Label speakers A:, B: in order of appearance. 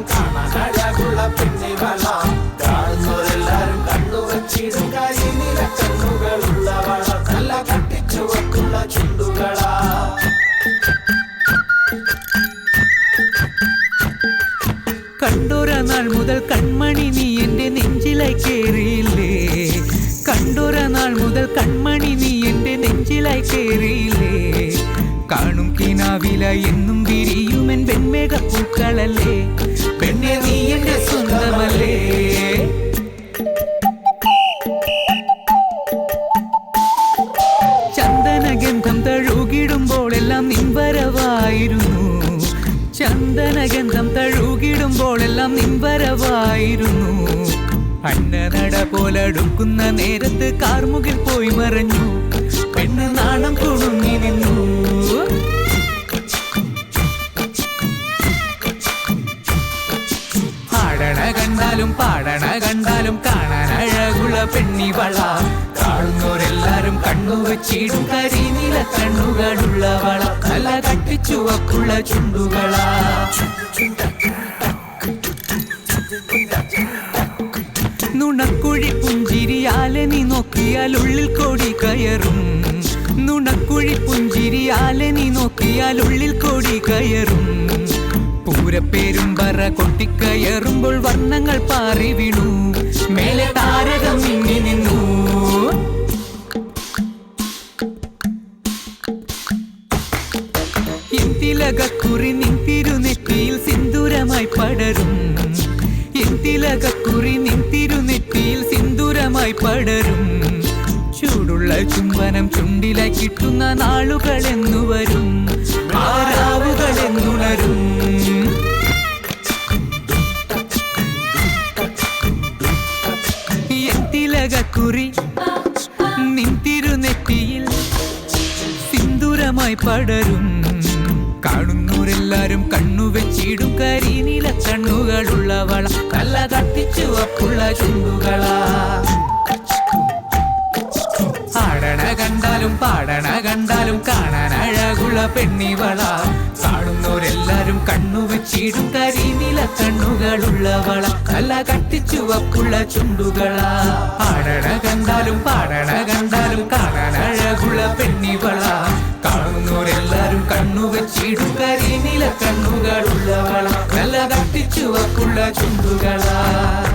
A: കണ്ടാലും കാണാൻ അഴകുള്ള പെണ്ണിവള കാണുന്നവരെല്ലാരും കണ്ടുവച്ചിടും കരിനില കണ്ണുകളുള്ളവള നല്ല കട്ടിച്ചുവക്കുള്ള ചുണ്ടുകളാ.
B: കണ്ടോര നാൾ മുതൽ കൺമണി നീ എന്റെ നെഞ്ചിലായി കയറിയില്ലേ കണ്ടോര നാൾ മുതൽ കൺമണി നീ എന്റെ നെഞ്ചിലായി കയറിയില്ലേ കാണും കിനാവില എന്നും വിരിയുമെൻ വെൺമേഘ പൂക്കളല്ലേ ചന്ദനഗന്ധം തഴുകിടുമ്പോൾ എല്ലാം നിൻവരവായിരുന്നു അന്നനട പോലടുക്കുന്ന നേരത്ത് കാർമുകിൽ പോയി മറഞ്ഞു. പെണ്ണ് നാണം കുണുങ്ങി നിന്നു. ആടണ കണ്ടാലും പാടണ കണ്ടാലും പെണ്ണി പെണ്ണിവള. കാണുന്നോരെല്ലാരും കണ്ണു വെച്ചിടും. കരിനീല കണ്ണുകളുള്ളവള നല്ല കട്ടിച്ചുവക്കുള്ള ചുണ്ടുകളാ. നുണക്കുഴി പുഞ്ചിരിയാലെ നീ നോക്കിയാൽ ഉള്ളിൽ കോടി കയറും. നുണക്കുഴി പുഞ്ചിരിയാലെ നീ നോക്കിയാൽ ഉള്ളിൽ കോടി കയറും. പൂരപ്പേരും പറ കൊട്ടിക്കയറുമ്പോൾ വർണങ്ങൾ പാറി വീണു. മേലെ എന്തിലകക്കുറി നിൻ തിരുനെറ്റിയിൽ സിന്ദൂരമായി പടരും. എൻ തിലകക്കുറി നിൻ തിരുനെറ്റിയിൽ സിന്ദൂരമായി പടരും. ചൂടുള്ള ചുംബനം ചുണ്ടിലായി കിട്ടുന്ന നാളുകൾ എന്നു വരും. ആരാവുകളെന്നുണരും. എന്തിലകക്കുറി നിൻ തിരുനെറ്റിയിൽ സിന്ദൂരമായി പടരും. കാണുന്നവരെല്ലാരും കണ്ണു വെച്ചിടും കരിനീല കണ്ണുകളുള്ളവള. തട്ടിച്ചു അപ്പുള്ള ചുണ്ടുകളാ. ആടണ കണ്ടാലും പാടണ കണ്ടാലും കാണാൻ അഴകുള്ള പെണ്ണിവള. കാണുന്നവരെല്ലാരും കണ്ണു വെച്ചിടും കണ്ണുകളുള്ളവള. കല്ല കട്ടിച്ചുവപ്പുള്ള ചുണ്ടുകളാ. ആടണ കണ്ടാലും പാടണ കണ്ടാലും കാണാൻ അഴകുള്ള പെണ്ണിവള. കാണുന്നവരെല്ലാരും കണ്ണു വെച്ചിടും. കരിനീല കണ്ണുകളുള്ളവള. നല്ല കട്ടിച്ചുവപ്പുള്ള ചുണ്ടുകളാ.